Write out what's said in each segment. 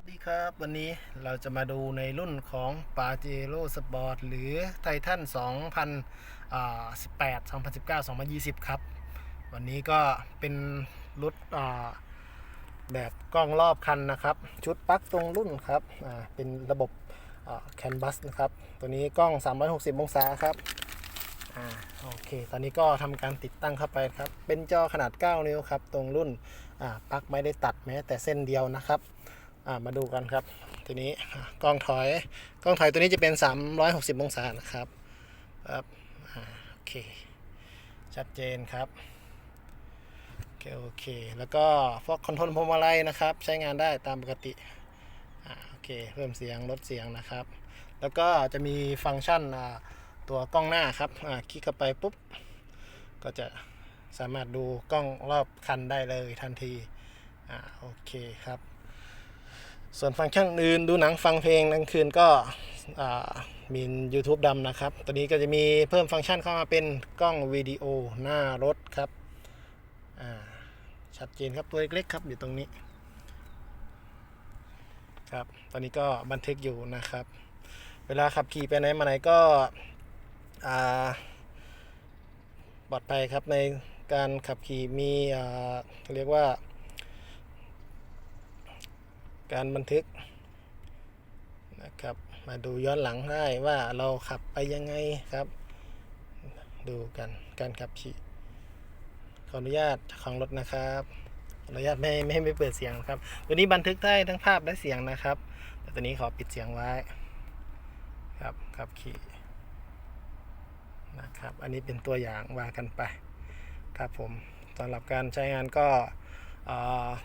วัสดีครับ วันนี้เราจะมาดูในรุ่นของปาเจโร่สปอร์ตหรือไททัน2018 2019 2020 ครับ วันนี้ก็เป็นรุ่นแบบกล้องรอบคันนะครับ ชุดปลั๊กตรงรุ่นครับเป็นระบบแคนบัสนะครับ ตัวนี้กล้อง 360 องศาครับอโอเค ตอนนี้ก็ทำการติดตั้งเข้าไปครับ เป็นจอขนาด 9 นิ้วครับ ตรงรุ่นปลั๊กไม่ได้ตัดแม้แต่เส้นเดียวนะครับ มาดูกันครับ ทีนี้กล้องถอย กล้องถอยตัวนี้จะเป็น 360 องศานะครับครับโอเค ชัดเจนครับโอเคโอเค แล้วก็พวกคอนโทรลพวงมาลัยนะครับ ใช้งานได้ตามปกติอ่าโอเค เพิ่มเสียงลดเสียงนะครับ แล้วก็จะมีฟังก์ชันตัวกล้องหน้าครับอ่าคลิกเข้าไปปุ๊บ ก็จะสามารถดูกล้องรอบคันได้เลยทันที อ่า โอเคครับ ส่วนฟังก์ชันอื่นดูหนังฟังเพลงกลางคืนก็มี YouTube ดำนะครับ ตัวนี้ก็จะมีเพิ่มฟังก์ชันเข้ามาเป็นกล้องวิดีโอหน้ารถครับชัดเจนครับตัวเล็กๆครับอยู่ตรงนี้ครับตอนนี้ก็บันทึกอยู่นะครับ เวลาขับขี่ไปไหนมาไหนก็ปลอดภัยครับในการขับขี่มีอ่าเรียกว่า การบันทึกนะครับ มาดูย้อนหลังได้ว่าเราขับไปยังไงครับ ดูกันการขับขี่ขออนุญาตของรถนะครับขออนุญาตไม่ไม่ไม่เปิดเสียงนะครับ ตัวนี้บันทึกได้ทั้งภาพและเสียงนะครับ แต่ตัวนี้ขอปิดเสียงไว้ครับขับขี่นะครับ อันนี้เป็นตัวอย่างว่ากันไปครับผมสำหรับการใช้งานก็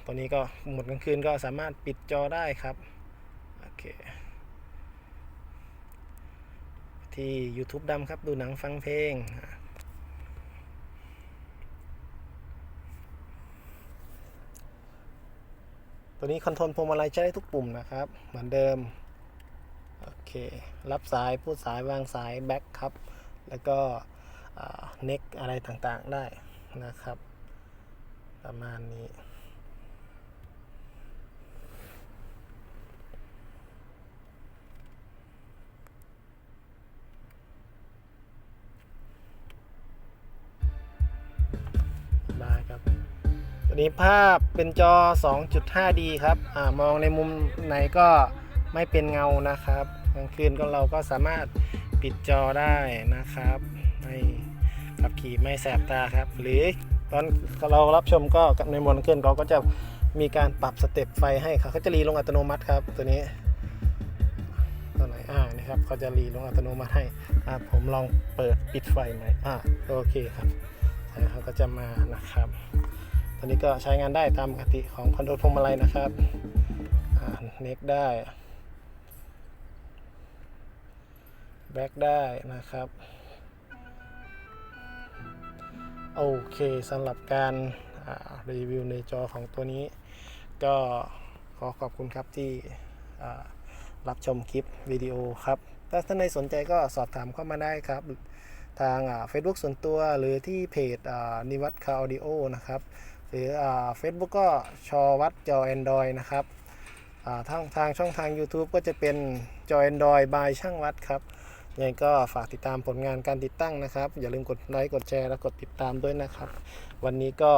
ตัวนี้ก็หมดกลางคืนก็สามารถปิดจอได้ครับโอเคที่ YouTube ดำครับดูหนังฟังเพลง ตัวนี้คอนโทรลพวงมาลัยใช้ได้ทุกปุ่มนะครับ เหมือนเดิม โอเค รับสาย พูดสาย วางสาย แบ็คครับ แล้วก็เน็กอะไรต่างๆได้นะครับ ประมาณนี้ ได้ครับตัวนี้ภาพเป็นจอ 2.5D ครับอมองในมุมไหนก็ไม่เป็นเงานะครับกลางคืนก็เราก็สามารถปิดจอได้นะครับไม่ขับขี่ไม่แสบตาครับ หรือตอนเรารับชมก็ในมอนขึ้นเขาก็จะมีการปรับสเต็ปไฟให้ครับเขาจะรีลงอัตโนมัติครับ ตัวนี้ตัวไหนอ่านี่ครับเขาจะรีลงอัตโนมัติให้อ่าผมลองเปิดปิดไฟใหม่อ่าโอเคครับ เขาก็จะมานะครับ ตอนนี้ก็ใช้งานได้ตามปกติของคอนโทรลพวงมาลัยนะครับเน็กได้ แบ็กได้นะครับ โอเคสำหรับการรีวิวในจอของตัวนี้ ก็ขอขอบคุณครับที่รับชมคลิปวิดีโอครับ ถ้าท่านใดสนใจก็สอบถามเข้ามาได้ครับ ทางเฟซบุ๊กส่วนตัวหรือที่เพจนิวัตคาออดิโอนะครับ หรือเฟซบุ๊กก็ชอวัดจอ Android นะครับทางทางช่องทาง YouTube ก็จะเป็นจอ Android บายช่างวัดครับยังไงก็ฝากติดตามผลงานการติดตั้งนะครับ อย่าลืมกดไลค์กดแชร์และกดติดตามด้วยนะครับ วันนี้ก็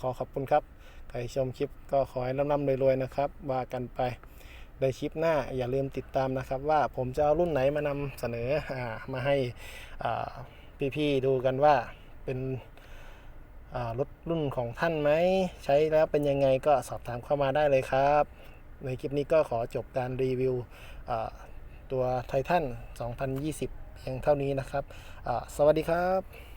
ขอขอบคุณครับใครชมคลิปก็ขอให้ร่ำๆรวยๆนะครับว่ากันไป ในคลิปหน้าอย่าลืมติดตามนะครับ ว่าผมจะเอารุ่นไหนมานำเสนออมาให้พี่ๆดูกันว่าเป็นรถรุ่นของท่านไหม ใช้แล้วเป็นยังไงก็สอบถามเข้ามาได้เลยครับ ในคลิปนี้ก็ขอจบการรีวิวตัวไททัน2020 เพียงเท่านี้นะครับ สวัสดีครับ